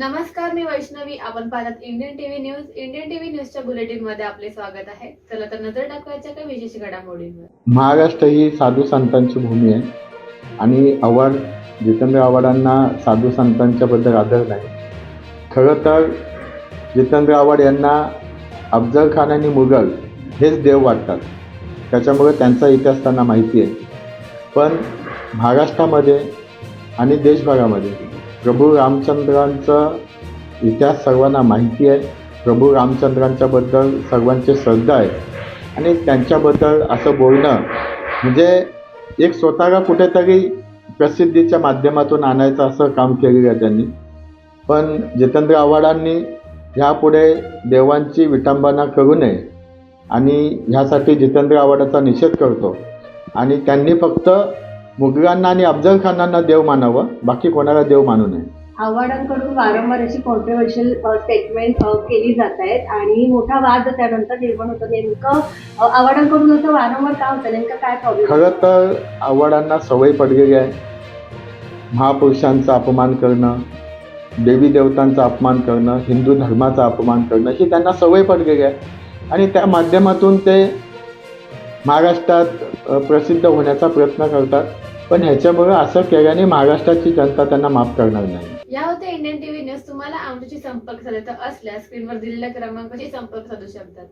नमस्कार मी वैष्णवी. आपण पाहतात Indian TV news Indian TV न्यूजच्या बुलेटिनमध्ये आपले स्वागत आहे. चला तर नजर टाकवायच्या काही विशेष घडामोडींवर. महाराष्ट्र ही साधू संतांची भूमी आहे आणि आव्हाड जितेंद्र आव्हाडांना साधू संतांच्याबद्दल आदर नाही. खरं तर जितेंद्र आव्हाड यांना अफजल खान आणि मुघल हेच देव वाटतात. त्याच्यामुळे त्यांचा इतिहास त्यांना माहिती आहे. पण महाराष्ट्रामध्ये आणि देशभरामध्ये प्रभू रामचंद्रांचा इतिहास सर्वांना माहिती आहे. प्रभू रामचंद्रांच्याबद्दल सर्वांची श्रद्धा आहे. आणि त्यांच्याबद्दल असं बोलणं म्हणजे एक स्वतःला कुठेतरी प्रसिद्धीच्या माध्यमातून आणायचं असं काम केलेलं आहे त्यांनी. पण जितेंद्र आव्हाडांनी ह्यापुढे देवांची विटंबना करू नये. आणि ह्यासाठी जितेंद्र आव्हाडाचा निषेध करतो. आणि त्यांनी फक्त मुघलांना आणि अफजल खानांना देव मानावं बाकी कोणाला देव मानू नये. आव्हाडांकडून वारंवार अशी कॉन्ट्रोवर्शियल स्टेटमेंट केली जात आहेत. आणि मोठा वाद त्यानंतर निर्माण होतो. नेमकं आव्हाडांकडून असं वारंवार का होतं? नेमकं काय प्रॉब्लेम खरं तर आव्हाडांना सवय पडलेली आहे. महापुरुषांचा अपमान करणं देवी देवतांचा अपमान करणं हिंदू धर्माचा अपमान करणं ही त्यांना सवय पडलेली आहे. आणि त्या माध्यमातून ते महाराष्ट्रात प्रसिद्ध होण्याचा प्रयत्न करतात. पण ह्याच्यामुळे असं केल्याने महाराष्ट्राची जनता त्यांना माफ करणार नाही. या होत्या इंडियन टीव्ही न्यूज. तुम्हाला आमच्याशी संपर्क साधायचा असल्यास स्क्रीनवर दिलेल्या क्रमांकाशी संपर्क साधू शकतात.